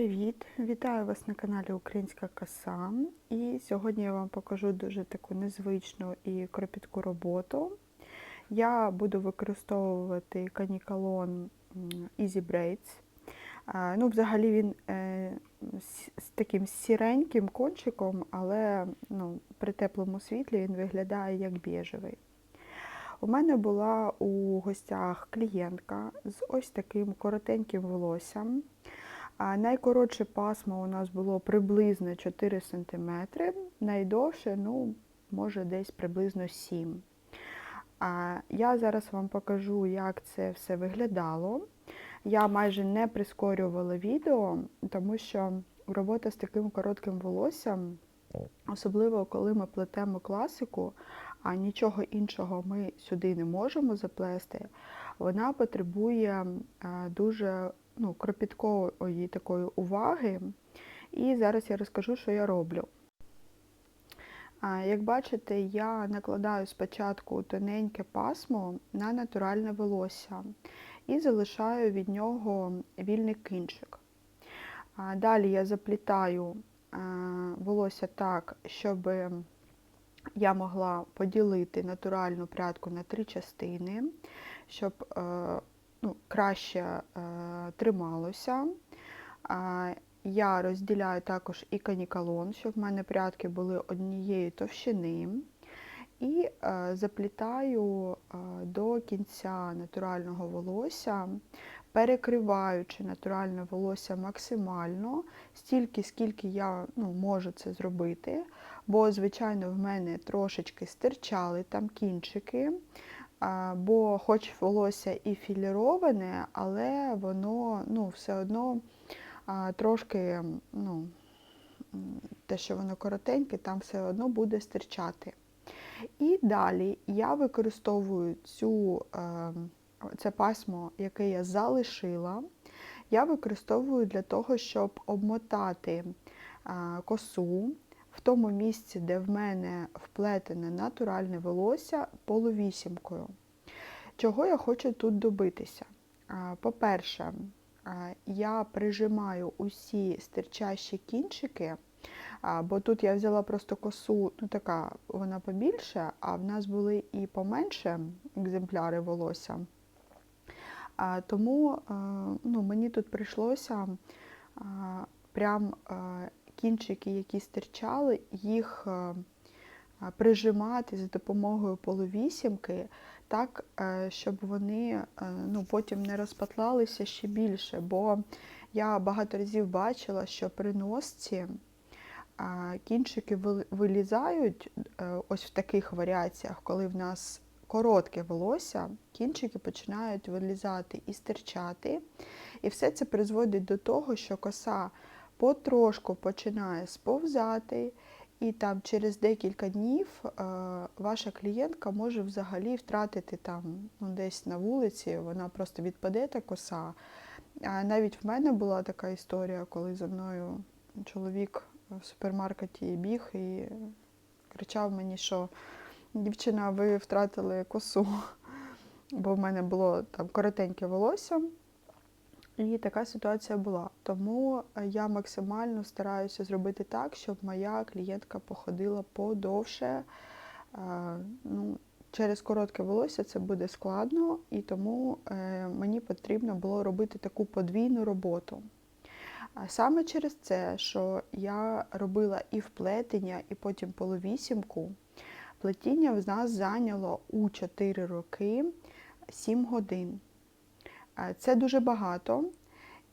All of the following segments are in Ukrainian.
Привіт! Вітаю вас на каналі Українська Коса. І сьогодні я вам покажу дуже таку незвичну і кропітку роботу. Я буду використовувати канікалон Easy Braids. Ну, взагалі він е, з таким сіреньким кончиком, але ну, при теплому світлі він виглядає як біжевий. У мене була у гостях клієнтка з ось таким коротеньким волоссям. Найкоротше пасмо у нас було приблизно 4 см, найдовше, ну, може, десь приблизно 7 а Я зараз вам покажу, як це все виглядало. Я майже не прискорювала відео, тому що робота з таким коротким волоссям, особливо коли ми плетемо класику, а нічого іншого ми сюди не можемо заплести, вона потребує е, дуже ну, кропіткої такої уваги. І зараз я розкажу, що я роблю. Як бачите, я накладаю спочатку тоненьке пасмо на натуральне волосся і залишаю від нього вільний кінчик. Далі я заплітаю волосся так, щоб я могла поділити натуральну прядку на три частини, щоб е, ну, краще е, трималося. А, Я розділяю також і канікалон, щоб в мене прядки були однієї товщини. І е, заплітаю е, до кінця натурального волосся, перекриваючи натуральне волосся максимально, стільки, скільки я ну, можу це зробити. Бо, звичайно, в мене трошечки стирчали там кінчики, бо хоч волосся і філіроване, але воно ну, все одно трошки, ну, те, що воно коротеньке, там все одно буде стирчати. І далі я використовую цю, е, це пасмо, яке я залишила, я використовую для того, щоб обмотати косу в тому місці, де в мене вплетене натуральне волосся полувісімкою. Чого я хочу тут добитися? По-перше, я прижимаю усі стирчащі кінчики, бо тут я взяла просто косу, ну така вона побільше, а в нас були і поменше екземпляри волосся. Тому ну, мені тут прийшлося прям кінчики, які стирчали, їх прижимати за допомогою полувісімки, так, е, щоб вони е, ну, потім не розпатлалися ще більше. Бо я багато разів бачила, що при носці кінчики вилізають е, ось в таких варіаціях, коли в нас коротке волосся, кінчики починають вилізати і стирчати. І все це призводить до того, що коса потрошку починає сповзати, і там через декілька днів е, ваша клієнтка може взагалі втратити там ну, десь на вулиці, вона просто відпаде та коса. А навіть в мене була така історія, коли за мною чоловік в супермаркеті біг і кричав мені, що дівчина, ви втратили косу, бо в мене було там коротеньке волосся. І така ситуація була. Тому е, я максимально стараюся зробити так, щоб моя клієнтка походила подовше. Е, Ну, через коротке волосся це буде складно, і тому е, мені потрібно було робити таку подвійну роботу. А Саме через це, що я робила і вплетення, і потім половісімку, плетіння в нас зайняло у 4 роки 7 годин. Це дуже багато.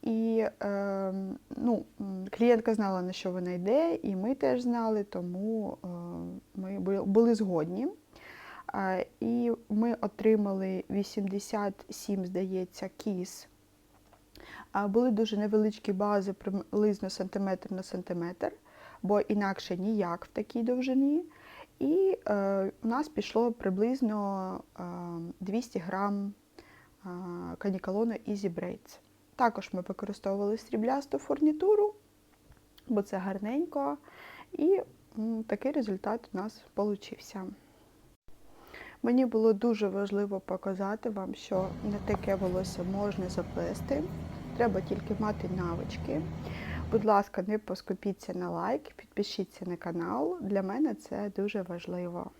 І е, ну, клієнтка знала, на що вона йде, і ми теж знали, тому е, ми були згодні. І ми отримали 87, здається, кіз. Були дуже невеличкі бази, приблизно сантиметр на сантиметр, бо інакше ніяк в такій довжині. І е, у нас пішло приблизно е, 200 грам канікалону Easy Braids. Також ми використовували сріблясту фурнітуру, бо це гарненько. І такий результат у нас вийшов. Мені було дуже важливо показати вам, що не таке волосся можна заплести. Треба тільки мати навички. Будь ласка, не поскупіться на лайк, підпишіться на канал. Для мене це дуже важливо.